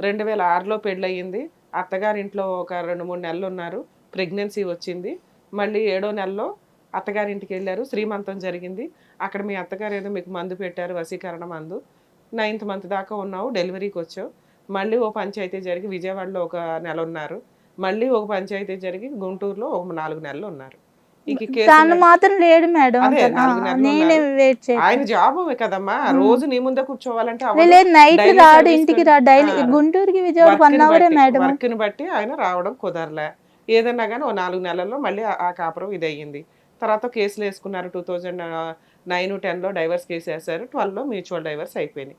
రెండు వేల ఆరులో పెళ్ళయింది అత్తగారింట్లో ఒక రెండు మూడు నెలలు ఉన్నారు ప్రెగ్నెన్సీ వచ్చింది. మళ్ళీ ఏడో నెలలో అత్తగారింటికి వెళ్ళారు. శ్రీమంతం జరిగింది. అక్కడ మీ అత్తగారు ఏదో మీకు మందు పెట్టారు వశీకరణ మందు. నైన్త్ మంత్ దాకా ఉన్నావు డెలివరీకి వచ్చావు. మళ్ళీ ఓ పంచాయతీ జరిగి విజయవాడలో ఒక నెల ఉన్నారు. మళ్ళీ ఒక పంచాయతీ జరిగి గుంటూరులో ఒక నాలుగు నెలలు ఉన్నారు. తను మాత్రం లేడు మేడం. నేనే. వెయిట్ చేయాలి ఆయన జాబ్ కదమ్మా? రోజు నీ ముందే కూర్చోవాలంటే. లేదు నైట్ రాడు ఇంటికి రా డైలీ గుంటూరుకి విజయవాడ వన్ అవరే బట్టి- మేడం. వర్క్ని బట్టి ఆయన రావడం కుదరలే. ఏదన్నా కానీ ఓ నాలుగు నెలల్లో మళ్ళీ ఆ- కాపురం ఇది అయ్యింది తర్వాత కేసులు వేసుకున్నారు. టూ థౌజండ్ నైన్ టెన్లో డైవర్స్ కేసు వేశారు ట్వెల్వ్లో మ్యూచువల్ డైవర్స్ అయిపోయినాయి.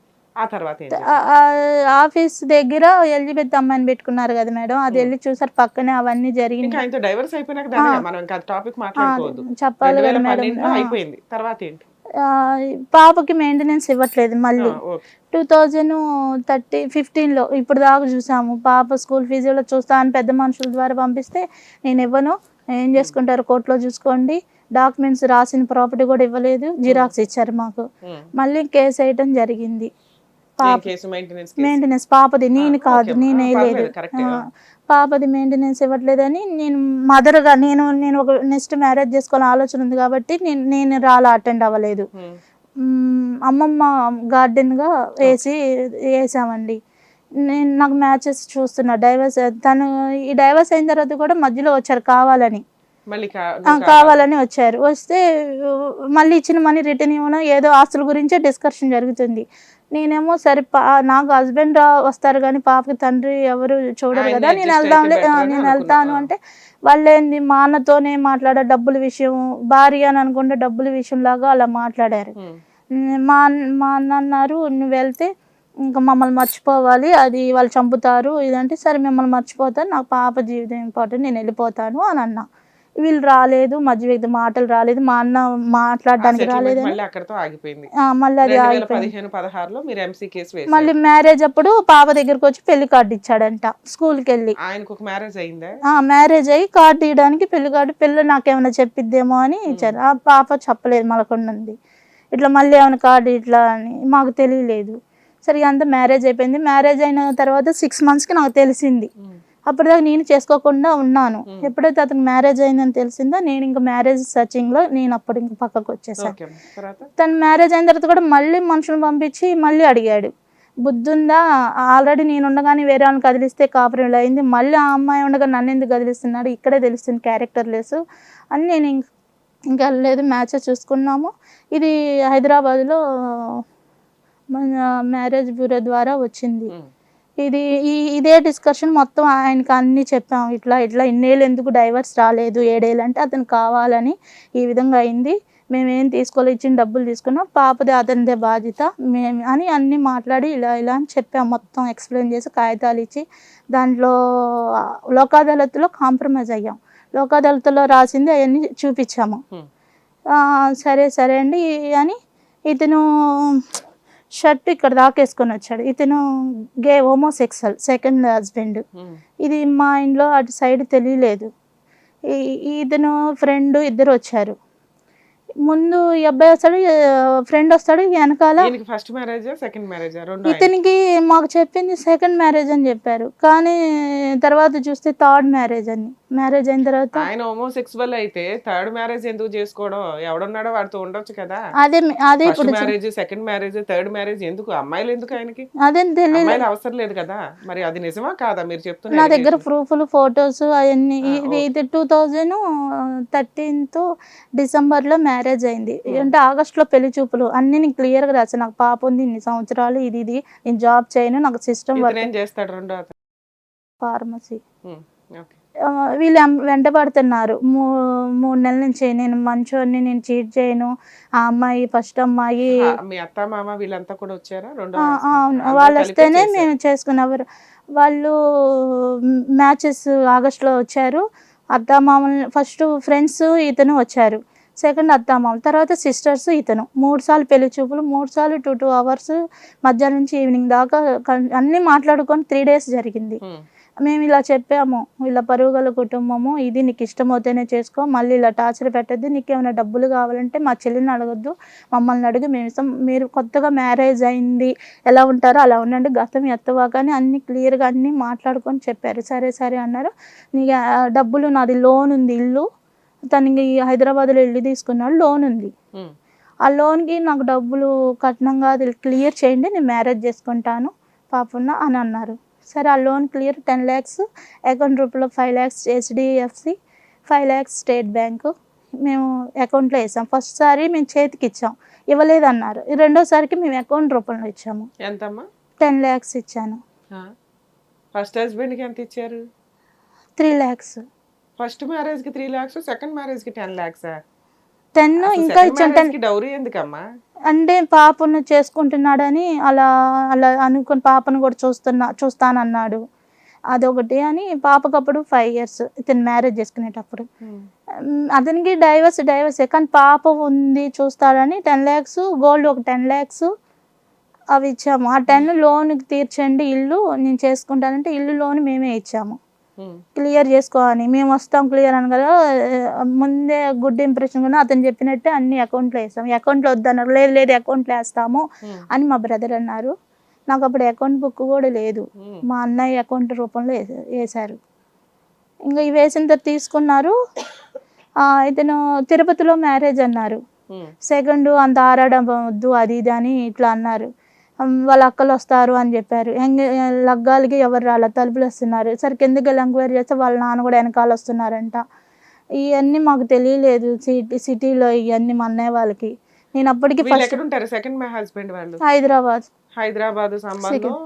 ఆఫీస్ దగ్గర ఎలిజబెత్ అమ్మాయిని పెట్టుకున్నారు కదా మేడం. అది వెళ్ళి చూసారు పక్కనే అవన్నీ జరిగింది డైవర్స్ అయిపోయినాక టాపిక్ మాట్లాడుకోవద్దు. చెప్పాలి కదా మేడం. అయిపోయింది. తర్వాత ఏంటి? పాపకి మెయింటెనెన్స్ ఇవ్వట్లేదు మళ్ళీ. టూ థౌజండ్ థర్టీ ఫిఫ్టీన్లో ఇప్పుడు దాకా చూసాము. పాప స్కూల్ ఫీజులో చూస్తా అని పెద్ద మనుషుల ద్వారా పంపిస్తే నేను ఇవ్వను. ఏం చేసుకుంటారు కోర్టులో చూసుకోండి. డాక్యుమెంట్స్ రాసిన ప్రాపర్టీ కూడా ఇవ్వలేదు. జిరాక్స్ ఇచ్చారు మాకు. మళ్ళీ కేసు వేయటం జరిగింది. మెయింటెనెన్స్ మెయింటెనెన్స్ పాపది నేను ఆ, కాదు. నేను వేయలేదు. పర్లేదు, కరెక్టే. ఆ, పాపది మెయింటెనెన్స్ ఇవ్వట్లేదని నేను మదర్గా నేను నేను ఒక నెక్స్ట్ మ్యారేజ్ చేసుకోవాలని ఆలోచన ఉంది కాబట్టి నేను నేను రాలా అటెండ్ అవ్వలేదు. మ్మ్, అమ్మమ్మ గార్డెన్గా వేసి వేసామండి. నేను నాకు మ్యాచెస్ చూస్తున్నా డైవర్స్ తను ఈ డైవర్స్ అయిన తర్వాత కూడా మధ్యలో వచ్చారు కావాలని. కావాలని వచ్చారు. వస్తే మళ్ళీ ఇచ్చిన మనీ రిటర్న్ ఇవ్వడం ఏదో ఆస్తుల గురించే డిస్కషన్ జరుగుతుంది. నేనేమో సరే పా నాకు హస్బెండ్ వస్తారు కానీ పాపకి తండ్రి ఎవరు చూడరు కదా నేను వెళ్దాంలే నేను వెళ్తాను. అంటే వాళ్ళు ఏంది మా అన్నతోనే మాట్లాడే డబ్బుల విషయం భార్య అని అనుకుంటే డబ్బుల విషయం లాగా అలా మాట్లాడారు. మా మా అన్న అన్నారు నువ్వు వెళ్తే ఇంకా మమ్మల్ని మర్చిపోవాలి అది వాళ్ళు చంపుతారు ఇదంటే సరే మిమ్మల్ని మర్చిపోతాను నాకు పాప జీవితం ఇంపార్టెంట్ నేను వెళ్ళిపోతాను అని అన్నా. వీళ్ళు రాలేదు మధ్య వ్యక్తి మాటలు రాలేదు మా అన్న మాట్లాడడానికి రాలేదు మళ్ళీ అది ఆగిపోయింది. మళ్ళీ మ్యారేజ్ అప్పుడు పాప దగ్గరకు వచ్చి పెళ్ళి కార్డు ఇచ్చాడంట స్కూల్కి వెళ్ళి మ్యారేజ్ అయిందా? ఆ మ్యారేజ్ అయ్యి కార్డు ఇవ్వడానికి పెళ్ళి కార్డు పిల్ల నాకేమైనా చెప్పిద్దేమో అని ఇచ్చారు. ఆ పాప చెప్పలేదు మలకొండ ఉంది ఇట్లా మళ్ళీ ఏమైనా కార్డు ఇట్లా అని మాకు తెలియలేదు. సరే అంతా మ్యారేజ్ అయిపోయింది. మ్యారేజ్ అయిన తర్వాత సిక్స్ మంత్స్కి నాకు తెలిసింది. అప్పటిదాకా నేను చేసుకోకుండా ఉన్నాను. ఎప్పుడైతే అతనికి మ్యారేజ్ అయిందని తెలిసిందో నేను ఇంకా మ్యారేజ్ సర్చింగ్లో నేను అప్పుడు ఇంకా పక్కకు వచ్చేసాను తను మ్యారేజ్ అయిన తర్వాత కూడా మళ్ళీ మనుషులను పంపించి మళ్ళీ అడిగాడు. బుద్ధుందా? ఆల్రెడీ నేను ఉండగానే వేరే వాళ్ళని కదిలిస్తే కాపురం అయింది. మళ్ళీ ఆ అమ్మాయి ఉండగా నన్ను ఎందుకు కదిలిస్తున్నాడు? ఇక్కడే తెలుస్తుంది క్యారెక్టర్ లెస్. అని నేను ఇంక ఇంకా వెళ్ళలేదు మ్యాచెస్ చూసుకున్నాము. ఇది హైదరాబాద్లో మన మ్యారేజ్ బ్యూరో ద్వారా వచ్చింది. ఇది ఈ ఇదే డిస్కషన్ మొత్తం ఆయనకి అన్ని చెప్పాం. ఇట్లా ఇట్లా ఇన్నేళ్ళు ఎందుకు డైవర్స్ రాలేదు? ఏడేళ్ళు అంటే అతను కావాలని ఈ విధంగా అయింది. మేమేం తీసుకోలేదు ఇచ్చిన డబ్బులు తీసుకున్నాం. పాపదే అతనిదే బాధ్యత. మేము అని అన్ని మాట్లాడి ఇలా ఇలా అని చెప్పాం. మొత్తం ఎక్స్ప్లెయిన్ చేసి కాగితాలు ఇచ్చి దాంట్లో లోక్ అదాలత్లో కాంప్రమైజ్ అయ్యాం. లోక్ అదాలత్లో రాసింది అవన్నీ చూపించాము. సరే సరే అండి అని ఇతను షర్ట్ ఇక్కడ దాకేసుకొని వచ్చాడు. ఇతను గే హోమోసెక్సల్ సెకండ్ హస్బెండ్. ఉమ్. ఇది మా ఇంట్లో అటు సైడ్ తెలియలేదు. ఇతను ఫ్రెండ్ ఇద్దరు వచ్చారు. ముందు ఈ అబ్బాయి వస్తాడు ఫ్రెండ్ వస్తాడు వెనకాల ఫస్ట్ మ్యారేజ్ సెకండ్ మ్యారేజ్. ఇతనికి మాకు చెప్పింది సెకండ్ మ్యారేజ్ అని చెప్పారు. కానీ తర్వాత చూస్తే థర్డ్ మ్యారేజ్ అని. మ్యారేజ్ అయిన తర్వాత ఆయన హోమోసెక్సువల్ అయితే థర్డ్ మ్యారేజ్ ఎందుకు చేసుకోవడం? ఎవడున్నాడో వాడితో ఉండొచ్చు కదా. అదే అదే ఇప్పుడు marriage second marriage third marriage ఎందుకు? అమ్మాయిలు ఎందుకు ఆయనకి? అదే తెలియదు అవసరం లేదు కదా. మరి అది నిజమా కాదా మీరు నా చెప్తున్నారు దగ్గర ప్రూఫ్లు ఫొటోస్ అవన్నీ ఇది టూ థౌజండ్ థర్టీన్త్ డిసెంబర్లో మ్యారేజ్ అయింది. అంటే ఆగస్ట్లో పెళ్ళి చూపులు అన్ని నేను క్లియర్గా రాసాను నాకు పాప ఉంది ఇన్ని సంవత్సరాలు ఇది ఇది. నేను జాబ్ చేయను నాకు సిస్టమ్ వర్క్ ఏం చేస్తాడు రెండో ఫార్మసీ. ఓకే. వీళ్ళు వెంటబడుతున్నారు. మూ మూడు నెలల నుంచి నేను మంచోడిని నేను చీట్ చేయను. ఆ అమ్మాయి ఫస్ట్ అమ్మాయి ఆ, మీ అత్త మామ వీళ్ళంతా కూడా వచ్చారా? అవును. వాళ్ళు వస్తేనే. మేము చేసుకునేవారు వాళ్ళు మ్యాచెస్ ఆగస్ట్లో వచ్చారు. అత్తామామలు ఫస్ట్ ఫ్రెండ్స్ ఇతను వచ్చారు. సెకండ్ అత్తామామలు తర్వాత సిస్టర్స్ ఇతను. మూడు సార్లు పెళ్ళి చూపులు మూడు సార్లు టూ టూ అవర్స్ మధ్యాహ్నం నుంచి ఈవినింగ్ దాకా అన్నీ మాట్లాడుకొని త్రీ డేస్ జరిగింది. మేము ఇలా చెప్పాము ఇలా పరుగుల కుటుంబము ఇది నీకు ఇష్టమవుతేనే చేసుకో మళ్ళీ ఇలా టార్చర్ పెట్టద్దు నీకు ఏమైనా డబ్బులు కావాలంటే మా చెల్లిని అడగొద్దు మమ్మల్ని అడుగు మేము ఇస్తాం. మీరు కొత్తగా మ్యారేజ్ అయింది ఎలా ఉంటారో అలా ఉండండి గతం ఎత్తవాగానే అన్ని క్లియర్గా అన్నీ మాట్లాడుకొని చెప్పారు. సరే సరే అన్నారు. నీకు ఆ డబ్బులు నాది లోన్ ఉంది ఇల్లు. తనకి హైదరాబాద్లో ఇల్లు తీసుకున్నాడు లోన్ ఉంది. ఆ లోన్కి నాకు డబ్బులు కట్నంగా అది క్లియర్ చేయండి నేను మ్యారేజ్ చేసుకుంటాను పాపన్న అని అన్నారు. సరే ఆ loan clear ten lakhs account రూపంలో five lakhs HDFC five lakhs State Bank మేము అకౌంట్లో వేసాం. ఫస్ట్ సారి మేము చేతికి ఇచ్చాం. ఇవ్వలేదన్నారు. రెండోసారికి మేము అకౌంట్ రూపంలో ఇచ్చాము. ఎంతమ్మా? టెన్ ల్యాక్స్ ఇచ్చాను. ఫస్ట్ హస్బెండ్కి ఎంత ఇచ్చారు? త్రీ ల్యాక్స్ ఫస్ట్ మ్యారేజ్కి త్రీ లాక్స్ సెకండ్ మ్యారేజ్కి టెన్ లాక్స్? టెన్ ఇంకా ఇచ్చాను డౌరీ ఎందుకమ్మా? అంటే పాపను చేసుకుంటున్నాడని అలా అలా అనుకుని పాపను కూడా చూస్తున్నా చూస్తానన్నాడు. అదొకటి అని పాపకప్పుడు ఫైవ్ ఇయర్స్ ఇతను మ్యారేజ్ చేసుకునేటప్పుడు. ఉమ్, అతనికి డైవర్స్ డైవర్స్ కానీ పాప ఉంది చూస్తాడని టెన్ ల్యాక్స్ గోల్డ్ ఒక టెన్ ల్యాక్స్ అవి ఇచ్చాము. ఆ టెన్ లోన్కి తీర్చండి ఇల్లు నేను చేసుకుంటానంటే ఇల్లు లోన్ మేమే ఇచ్చాము. క్లియర్ చేసుకోవాలి మేము వస్తాం క్లియర్ అని కదా ముందే గుడ్ ఇంప్రెషన్ కూడా అతను చెప్పినట్టే అన్ని అకౌంట్లో వేస్తాం. అకౌంట్లో వద్దన్నారు. లేదు లేదు అకౌంట్లో వేస్తాము అని మా బ్రదర్ అన్నారు. నాకు అప్పుడు అకౌంట్ బుక్ కూడా లేదు. మా అన్నయ్య అకౌంట్ రూపంలో వేశారు. ఇంకా ఇవి వేసిన తర్వాత తీసుకున్నారు. ఇతను తిరుపతిలో మ్యారేజ్ అన్నారు. సెకండ్ అంత ఆరాడం వద్దు అది ఇది అని ఇట్లా అన్నారు. వాళ్ళ అక్కలు వస్తారు అని చెప్పారు. ఎంగ లగ్గాలకి ఎవరు రాల? తలుపులు వస్తున్నారు. సరే కిందకి వెళ్ళి ఎంక్వైరీ చేస్తే వాళ్ళ నాన్న కూడా వెనకాల వస్తున్నారంట. ఇవన్నీ మాకు తెలియలేదు సిటీ సిటీలో ఇవన్నీ మా అన్నయ్య వాళ్ళకి. నేను అప్పటికి ఫస్ట్ ఉంటారు సెకండ్ మై హస్బెండ్ వాళ్ళు. హైదరాబాద్. హైదరాబాద్ సంబంధంలో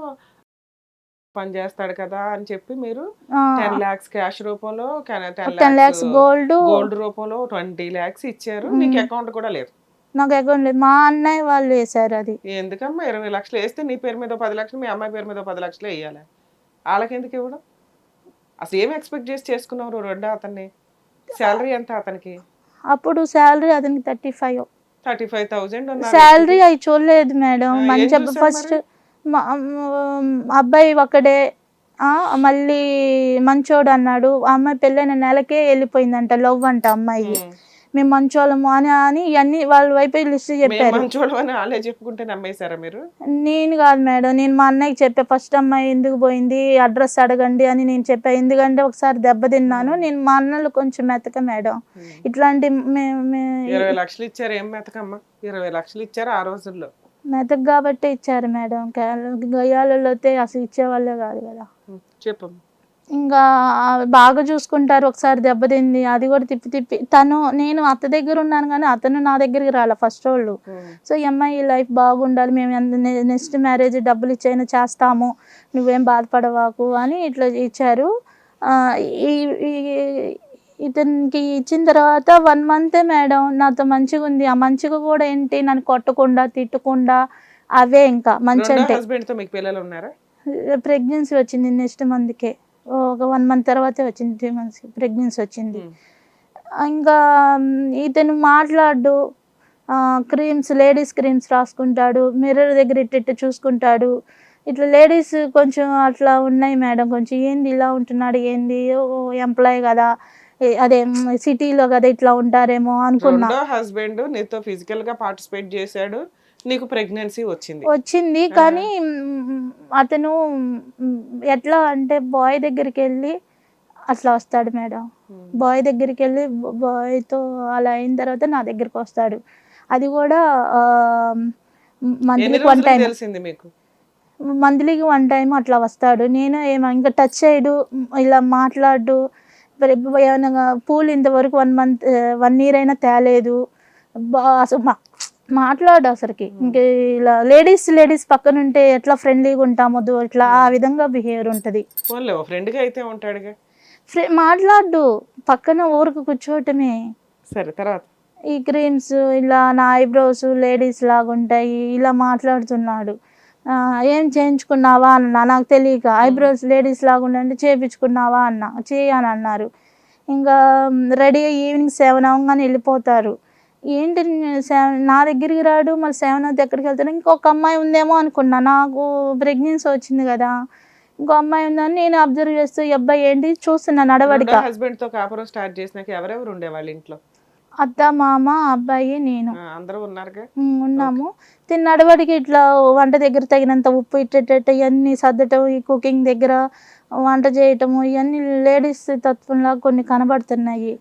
పని చేస్తాడు కదా అని చెప్పి మీరు టెన్ లాక్స్ క్యాష్ రూపంలో టెన్ ల్యాక్స్ గోల్డ్ గోల్డ్ రూపంలో ట్వంటీ లాక్స్ ఇచ్చారు. మీకు అకౌంట్ కూడా లేదు. నాకు అకౌంట్ లేదు. మా అన్నయ్య వాళ్ళు వేశారు అది. ఎందుకమ్మా? ఇరవై లక్షలు వేస్తే నీ పేరు మీద పది లక్షలు మీ అమ్మాయి పేరు మీద పది లక్షలు వేయాలి. వాళ్ళకి ఎందుకు ఇవ్వడం? అసలు ఏం ఎక్స్పెక్ట్ చేసి చేసుకున్నారు రెండో అతన్ని? శాలరీ ఎంత అతనికి? అప్పుడు శాలరీ అతనికి thirty five. Thirty five thousand salary అవి చూడలేదు మేడం. మంచి ఫస్ట్ అబ్బాయి ఒకడే మళ్ళీ మంచోడు అన్నాడు. ఆ అమ్మాయి పెళ్ళైన నెలకే వెళ్ళిపోయిందంట లవ్ అంట అమ్మాయి మేము మంచోళ్ళము అని అని ఇవన్నీ వాళ్ళ వైపు లిస్ట్ చెప్పారు. మంచోళ్ళు అని వాళ్ళే చెప్పుకుంటే నమ్మేశారా మీరు? నేను కాదు మేడం నేను మా అన్నయ్యకి చెప్పా ఫస్ట్ అమ్మాయి ఎందుకు పోయింది? అడ్రస్ అడగండి అని నేను చెప్పా. ఎందుకంటే ఒకసారి దెబ్బతిన్నాను నేను మా అన్నలు కొంచెం మెతక మేడం. ఇట్లాంటి మే- మే- ఇరవై లక్షలు ఇచ్చారు ఏం మెతకమ్మా? ఇరవై లక్షలు ఇచ్చారు ఆ రోజుల్లో. మెతక కాబట్టి ఇచ్చారు మేడం. గయ్యాలలో అయితే అసలు ఇచ్చేవాళ్ళే కాదు కదా. చెప్పమ్మా. ఇంకా బాగా చూసుకుంటారు ఒకసారి దెబ్బతింది అది కూడా తిప్పి తిప్పి. తను నేను అత్త దగ్గర ఉన్నాను కానీ అతను నా దగ్గరికి రాలే ఫస్ట్ వాళ్ళు. సో ఈ అమ్మాయి లైఫ్ బాగుండాలి మేము నెక్స్ట్ మ్యారేజ్ డబ్బులు ఇచ్చైనా చేస్తాము నువ్వేం బాధపడవాకు అని ఇట్లా ఇచ్చారు. ఇతనికి ఇచ్చిన తర్వాత వన్ మంతే మేడం నాతో మంచిగా ఉంది. ఆ మంచిగా కూడా ఏంటి? నన్ను కొట్టకుండా తిట్టకుండా అవే ఇంకా మంచి అంటే. ప్రెగ్నెన్సీ వచ్చింది నెక్స్ట్ మంత్కే ఒక వన్ మంత్ తర్వాతే వచ్చింది త్రీ మంత్స్ ప్రెగ్నెన్సీ వచ్చింది. ఇంకా ఇతను మాట్లాడు క్రీమ్స్ లేడీస్ క్రీమ్స్ రాసుకుంటాడు మిర్రర్ దగ్గర ఇట్ట ఇట్ట చూసుకుంటాడు. ఇట్లా లేడీస్ కొంచెం అట్లా ఉన్నాయి మేడం కొంచెం ఏంది ఇలా ఉంటున్నాడు ఏంది ఎంప్లాయ్ కదా అదే సిటీలో కదా ఇట్లా ఉంటారేమో అనుకున్నా. హస్బెండ్ నీతో ఫిజికల్గా పార్టిసిపేట్ చేశాడు. నీకు ప్రెగ్నెన్సీ వచ్చింది. వచ్చింది. కానీ అతను ఎట్లా అంటే బాయ్ దగ్గరికి వెళ్ళి అట్లా వస్తాడు మేడం. బాయ్ దగ్గరికి వెళ్ళి బాయ్తో అలా అయిన తర్వాత నా దగ్గరికి వస్తాడు. అది కూడా మంత్లీకి వన్ టైం మంత్లీకి వన్ టైం అట్లా వస్తాడు. నేను ఏమో ఇంకా టచ్ చేయడు ఇలా మాట్లాడు. ఏమైనా పూలు ఇంతవరకు వన్ మంత్ వన్ ఇయర్ అయినా తేలేదు. అసలు మాట్లాడు అసలుకి ఇంక ఇలా లేడీస్ లేడీస్ పక్కన ఉంటే ఎట్లా ఫ్రెండ్లీగా ఉంటామో ఇట్లా ఆ విధంగా బిహేవియర్ ఉంటుంది. అయితే మాట్లాడు పక్కన ఊరికి కూర్చోవటమే సరే తర్వాత. ఈ క్రీమ్స్ ఇలా నా ఐబ్రోస్ లేడీస్ లాగా ఉంటాయి ఇలా మాట్లాడుతున్నాడు. ఏం చేయించుకున్నావా అన్న నాకు తెలియక. ఐబ్రోస్ లేడీస్ లాగా ఉండండి చేయించుకున్నావా అన్న చేయని అన్నారు. ఇంకా రెడీ ఈవినింగ్ సెవెన్ అవ్వగానే వెళ్ళిపోతారు. ఏంటి సెవెన్ నా దగ్గరికి రాడు మళ్ళీ సెవెన్ అవుతే ఎక్కడికి వెళ్తాను ఇంకొక అమ్మాయి ఉందేమో అనుకున్నా. నాకు ప్రెగ్నెన్సీ వచ్చింది కదా. ఇంకో అమ్మాయి ఉందని నేను అబ్జర్వ్ చేస్తూ ఈ అబ్బాయి ఏంటి? చూస్తున్నా నడవడిక. హస్బెండ్తో కాపురం స్టార్ట్ చేసినాక ఎవరెవరు ఉండేవాళ్ళు ఇంట్లో? అత్త మామ అబ్బాయి నేను. అందరూ ఉన్నారుగా? ఉమ్, ఉన్నాము. తిన్న నడవడికి ఇట్లా వంట దగ్గర తగినంత ఉప్పు ఇట్టేటట్టు ఇవన్నీ సర్దటం ఈ కుకింగ్ దగ్గర వంట చేయటము ఇవన్నీ లేడీస్ తత్వంలా కొన్ని కనబడుతున్నాయి.